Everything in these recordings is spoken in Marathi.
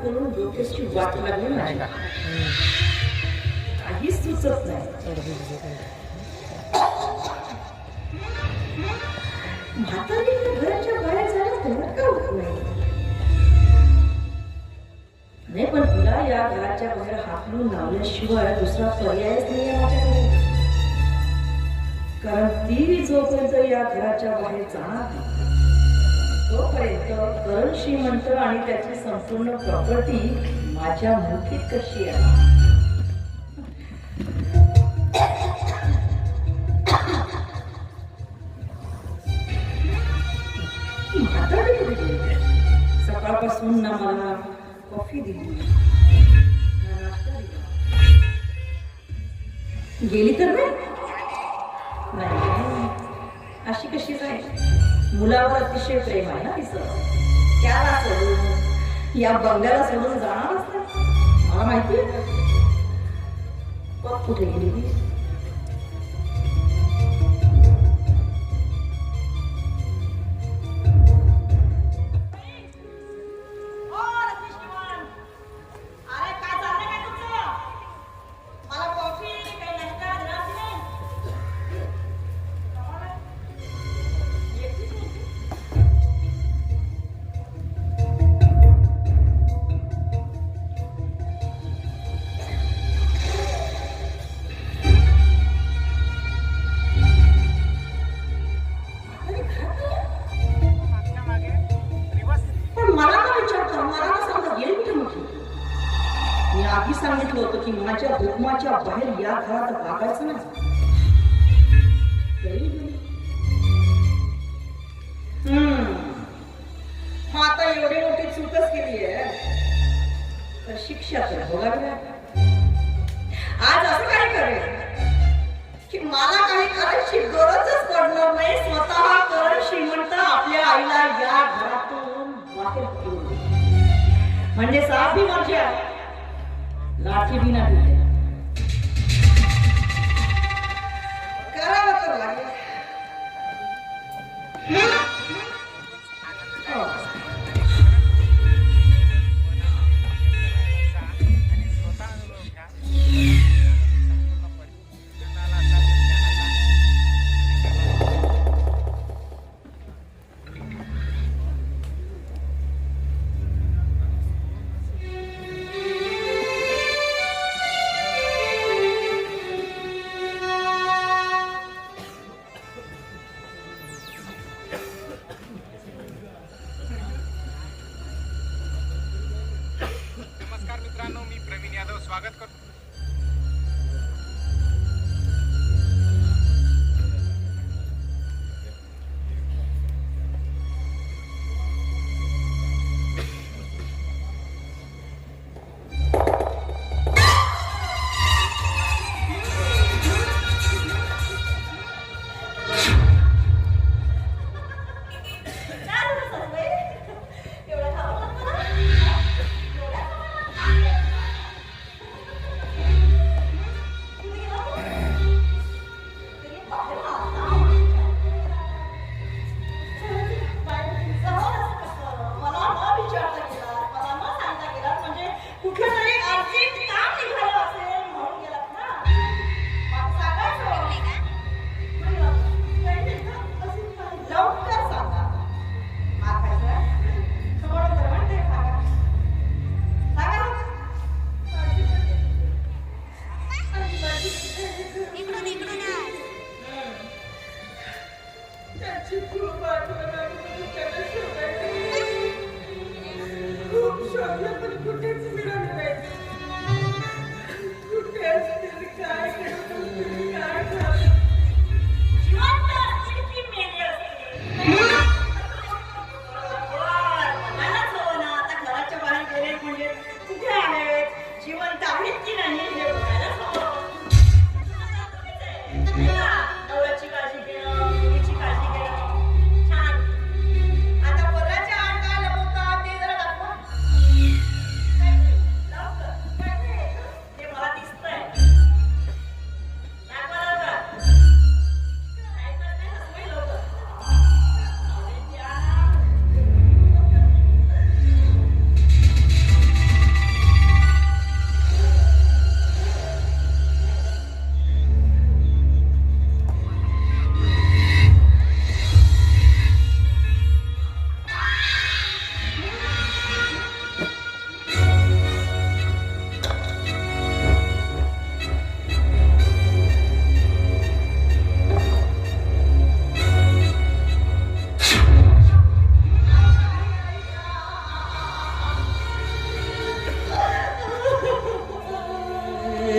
वाट लागली नाही काही सुचत नाही म्हातारीने घराच्या बाहेर जायला तेवढं का होत नाही नाही पण तिला या घराच्या बाहेर हाकलून लावल्याशिवाय दुसरा पर्यायच नाही माझ्याकडे कारण ती जोपर्यंत या घराच्या बाहेर जाणार तोपर्यंत करण श्रीमंत आणि त्याची संपूर्ण प्रॉपर्टी माझ्या मुठीत कशी आहे सकाळपासून ना मला कॉफी दिली. नाश्ता दिला. गेली तर नाही नाही. अशी कशी आहे मुलावर अतिशय प्रेम आहे ना तिचं. त्याला सोडून या बंगल्याला सोडून जाणार असतं मला माहिती आहे. कुठे गेली ती. बाहेर या घरात वागायचं नाही आता एवढी मोठी चूकच केली आहे. तर शिक्षा तर भोगावी आज असं काय करेल? की मला काही करायची गरजच पडणार नाही स्वतः करण श्रीमंत आपल्या आईला या घरातून बाहेर म्हणजे साधी भी मर गया लाठी भी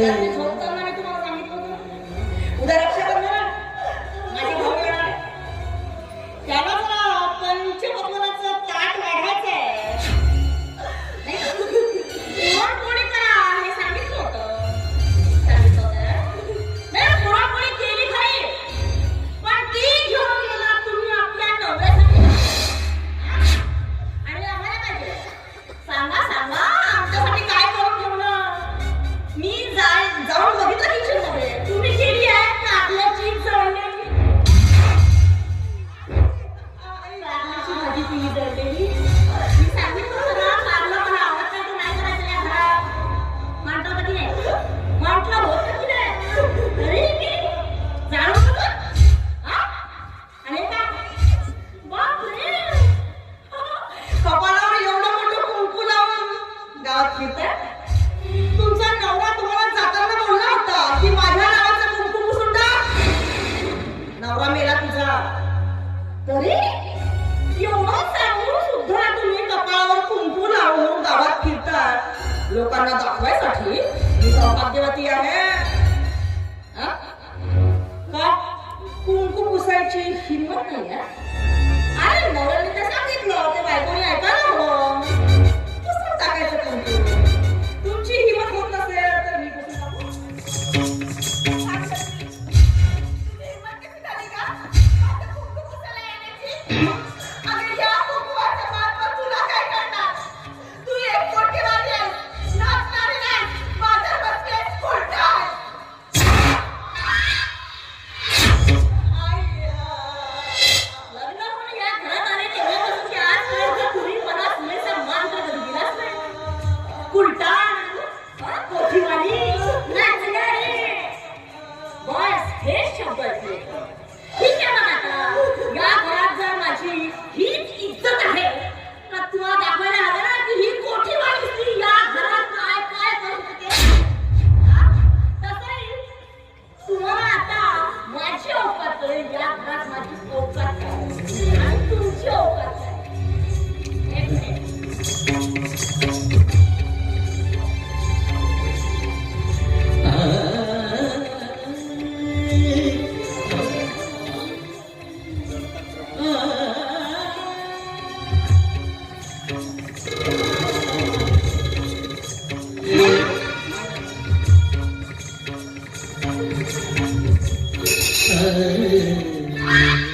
Valeu! आधी ती दळलेली मी सांगितलं तुला पार्लर मला आवडत नाही तू नाही करायचं या घरात. म्हटलं कधी नाही? म्हटलं होतं की नाही? अरे की जाणून अरे का बापरे! कपाळावर एवढं मोठं कुंकू लावून गावात फिरतं लोकांना दाखवायसाठी मी सौभाग्यवती आहे. का? कुंकू पुसायची हिंमत नाही आहे है